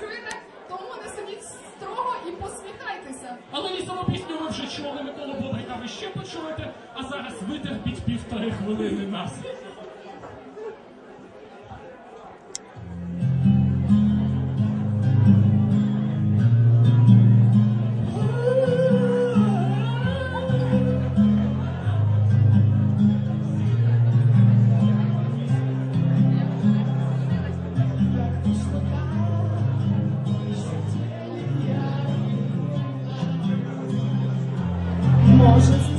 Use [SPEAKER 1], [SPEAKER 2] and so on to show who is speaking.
[SPEAKER 1] чуєте, тому не сидіть строго і посміхайтеся.
[SPEAKER 2] Але лісову пісню ви вже чули, Микола Бондарка, ви ще почуєте, а зараз витерпіть півтори хвилини нас.
[SPEAKER 3] emotions